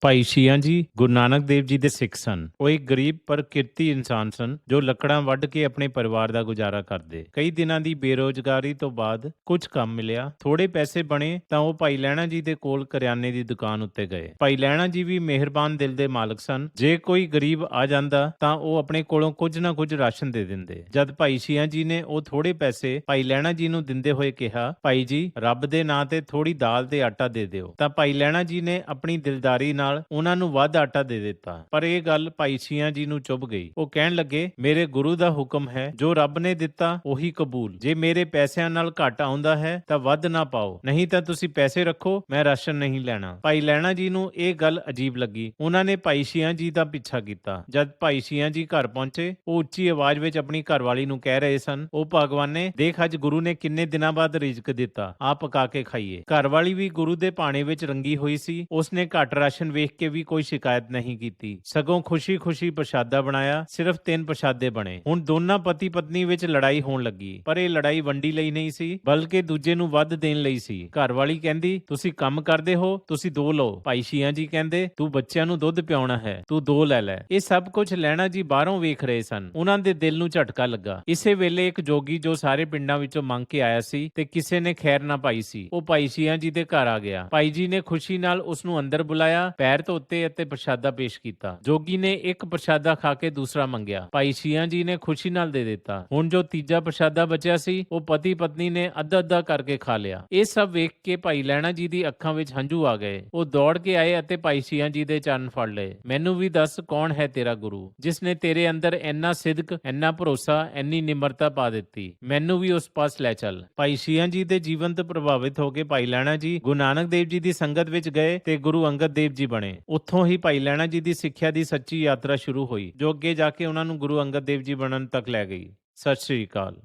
ਭਾਈ ਸ਼ੀਆਂ ਜੀ, ਗੁਰੂ ਨਾਨਕ ਦੇਵ ਜੀ ਦੇ ਸਿੱਖ ਸਨ। ਉਹ ਇੱਕ ਗਰੀਬ ਪਰ ਕਿਰਤੀ ਇਨਸਾਨ ਸਨ, ਜੋ ਲੱਕੜਾਂ ਵੱਢ ਕੇ ਆਪਣੇ ਪਰਿਵਾਰ ਦਾ ਗੁਜ਼ਾਰਾ ਕਰਦੇ। ਕਈ ਦਿਨਾਂ ਦੀ ਬੇਰੋਜ਼ਗਾਰੀ ਤੋਂ ਬਾਅਦ ਕੁਝ ਕੰਮ ਮਿਲਿਆ ਥੋੜੇ ਪੈਸੇ ਬਣੇ ਤਾਂ ਉਹ ਭਾਈ ਲੈਣਾ ਜੀ ਦੇ ਕੋਲ ਕਰਿਆਨੇ ਦੀ ਦੁਕਾਨ ਉੱਤੇ ਗਏ। ਭਾਈ ਲੈਣਾ ਜੀ ਵੀ ਮਿਹਰਬਾਨ ਦਿਲ ਦੇ ਮਾਲਕ ਸਨ। ਜੇ ਕੋਈ ਗਰੀਬ ਆ ਜਾਂਦਾ ਤਾਂ ਉਹ ਆਪਣੇ ਕੋਲੋਂ ਕੁਝ ਨਾ ਕੁਝ ਰਾਸ਼ਨ ਦੇ ਦਿੰਦੇ। ਜਦ ਭਾਈ ਸ਼ੀਆਂ ਜੀ ਨੇ ਉਹ ਥੋੜੇ ਪੈਸੇ ਭਾਈ ਲੈਣਾ ਜੀ ਨੂੰ ਦਿੰਦੇ ਹੋਏ ਕਿਹਾ, ਭਾਈ ਜੀ, ਰੱਬ ਦੇ ਨਾਂ ਤੇ ਥੋੜੀ ਦਾਲ ਤੇ ਆਟਾ ਦੇ ਦਿਓ। ਤਾਂ ਭਾਈ ਲੈਣਾ ਜੀ ਨੇ ਆਪਣੀ ਦਿਲਦਾਰੀ ਨਾਲ ਉਹਨਾਂ ਨੂੰ ਵੱਧ ਆਟਾ ਦੇ ਦਿੱਤਾ। ਪਰ ਇਹ ਗੱਲ ਭਾਈ ਸ਼ੀਆਂ ਜੀ ਨੂੰ ਚੁੱਭ ਗਈ। ਉਹ ਕਹਿਣ ਲੱਗੇ, ਮੇਰੇ ਗੁਰੂ ਦਾ ਹੁਕਮ ਹੈ, ਜੋ ਰੱਬ ਨੇ ਦਿੱਤਾ, ਉਹੀ ਕਬੂਲ। ਜੇ ਮੇਰੇ ਪੈਸਿਆਂ ਨਾਲ ਘੱਟ ਆਉਂਦਾ ਹੈ, ਤਾਂ ਵੱਧ ਨਾ ਪਾਓ। ਨਹੀਂ ਤਾਂ ਤੁਸੀਂ ਪੈਸੇ ਰੱਖੋ, ਮੈਂ ਰਾਸ਼ਨ ਨਹੀਂ ਲੈਣਾ। ਭਾਈ ਲੈਣਾ ਜੀ ਨੂੰ ਇਹ ਗੱਲ ਅਜੀਬ ਲੱਗੀ। ਉਹਨਾਂ ਨੇ ਭਾਈ ਸ਼ੀਆਂ ਜੀ ਦਾ ਪਿੱਛਾ ਕੀਤਾ। ਜਦ ਭਾਈ ਸ਼ੀਆਂ ਜੀ ਘਰ ਪਹੁੰਚੇ, ਉਹ ਉੱਚੀ ਆਵਾਜ਼ ਵਿੱਚ ਆਪਣੀ ਘਰਵਾਲੀ ਨੂੰ ਕਹਿ ਰਹੇ ਸਨ, ਉਹ ਭਗਵਾਨੇ ਦੇਖ ਅੱਜ ਗੁਰੂ ਨੇ ਕਿੰਨੇ ਦਿਨਾਂ ਬਾਅਦ ਰਿਜ਼ਕ ਦਿੱਤਾ। ਆ ਪਕਾ ਕੇ ਖਾਈਏ। ਘਰਵਾਲੀ ਵੀ ਗੁਰੂ ਦੇ ਪਾਣੇ ਵਿੱਚ ਰੰਗੀ ਹੋਈ ਸੀ। ਉਸਨੇ ਘੱਟ ਰਾਸ਼ਨ ਵੇਖ ਕੇ ਵੀ ਕੋਈ ਸ਼ਿਕਾਇਤ ਨਹੀਂ ਕੀਤੀ। ਸਗੋਂ ਖੁਸ਼ੀ-ਖੁਸ਼ੀ ਪ੍ਰਸ਼ਾਦਾ ਬਣਾਇਆ, ਸਿਰਫ ਤਿੰਨ ਪ੍ਰਸ਼ਾਦੇ ਬਣੇ। ਹੁਣ ਦੋਨਾਂ ਪਤੀ ਪਤਨੀ ਵਿੱਚ ਲੜਾਈ ਹੋਣ ਲੱਗੀ। ਪਰ ਇਹ ਲੜਾਈ ਵੰਡੀ ਲਈ ਨਹੀਂ ਸੀ, ਬਲਕਿ ਦੂਜੇ ਨੂੰ ਵੱਧ ਦੇਣ ਲਈ ਸੀ। ਘਰਵਾਲੀ ਕਹਿੰਦੀ, ਤੁਸੀਂ ਕੰਮ ਕਰਦੇ ਹੋ, ਤੁਸੀਂ ਦੋ ਲਓ। ਭਾਈ ਸ਼ੀਆਂ ਜੀ ਕਹਿੰਦੇ, ਤੂੰ ਬੱਚਿਆਂ ਨੂੰ ਦੁੱਧ ਪਿਆਉਣਾ ਹੈ, ਤੂੰ ਦੋ ਲੈ ਲੈ। ਇਹ ਸਭ ਕੁਝ ਲੈਣਾ ਜੀ ਬਾਹਰੋਂ ਵੇਖ ਰਹੇ ਸਨ। ਉਹਨਾਂ ਦੇ ਦਿਲ ਨੂੰ ਝਟਕਾ ਲੱਗਾ। ਇਸੇ ਵੇਲੇ ਇੱਕ ਜੋਗੀ ਜੋ ਸਾਰੇ ਪਿੰਡਾਂ ਵਿੱਚੋਂ ਮੰਗ ਕੇ ਆਇਆ ਸੀ ਤੇ ਕਿਸੇ ਨੇ ਖੈਰ ਨਾ ਪਾਈ ਸੀ। ਉਹ ਭਾਈ ਸ਼ੀਆਂ ਜੀ ਦੇ ਘਰ ਆ ਗਿਆ। ਭਾਈ ਜੀ ਨੇ ਖੁਸ਼ੀ ਨਾਲ ਉਸ ਨੂੰ ਅੰਦਰ ਬੁਲਾਇਆ ਪੈਰ ਧੋਤੇ ਅਤੇ ਪ੍ਰਸ਼ਾਦਾ ਪੇਸ਼ ਕੀਤਾ। ਜੋਗੀ ਨੇ ਇੱਕ ਪ੍ਰਸ਼ਾਦਾ ਖਾ ਕੇ ਦੂਸਰਾ ਮੰਗਿਆ। ਭਾਈ ਸ਼ੀਆਂ ਜੀ ਨੇ ਖੁਸ਼ੀ ਨਾਲ ਦੇ ਦਿੱਤਾ। ਹੁਣ ਜੋ ਤੀਜਾ ਪ੍ਰਸ਼ਾਦਾ ਬਚਿਆ ਸੀ, ਉਹ ਪਤੀ ਪਤਨੀ ਨੇ ਅੱਧਾ ਅੱਧਾ ਕਰਕੇ ਖਾ ਲਿਆ। ਇਹ ਸਭ ਵੇਖ ਕੇ ਭਾਈ ਲੈਣਾ ਜੀ ਦੀ ਅੱਖਾਂ ਵਿੱਚ ਹੰਝੂ ਆ ਗਏ। ਉਹ ਦੌੜ ਕੇ ਆਏ ਅਤੇ ਭਾਈ ਸ਼ੀਆਂ ਜੀ ਦੇ ਚਰਨ ਫੜ ਲਏ। ਮੈਨੂੰ ਵੀ ਦੱਸ ਕੌਣ ਹੈ ਤੇਰਾ ਗੁਰੂ? ਜਿਸ ਨੇ ਤੇਰੇ ਅੰਦਰ ਇੰਨਾ ਸਿਦਕ, ਇੰਨਾ ਭਰੋਸਾ, ਇੰਨੀ ਨਿਮਰਤਾ ਪਾ ਦਿੱਤੀ। ਮੈਨੂੰ ਵੀ ਉਸ ਪਾਸ ਲੈ ਚੱਲ। ਭਾਈ ਸ਼ੀਆਂ ਜੀ ਦੇ ਜੀਵਨ ਤੋਂ ਪ੍ਰਭਾਵਿਤ ਹੋ ਕੇ ਭਾਈ ਲੈਣਾ ਜੀ ਗੁਰੂ ਨਾਨਕ ਦੇਵ ਜੀ ਦੀ ਸੰਗਤ ਵਿੱਚ ਗਏ ਤੇ ਗੁਰੂ ਅੰਗਦ ਦੇਵ ਜੀ ਬਣੇ। ਉੱਥੋਂ ਹੀ ਭਾਈ ਲੈਣਾ ਜੀ ਦੀ ਸਿੱਖਿਆ ਦੀ ਸੱਚੀ ਯਾਤਰਾ ਸ਼ੁਰੂ ਹੋਈ, ਜੋ ਅੱਗੇ ਜਾ ਕੇ ਉਹਨਾਂ ਨੂੰ ਗੁਰੂ ਅੰਗਦ ਦੇਵ ਜੀ ਬਣਨ ਤੱਕ ਲੈ ਗਈ। ਸਤਿ ਸ੍ਰੀ ਅਕਾਲ।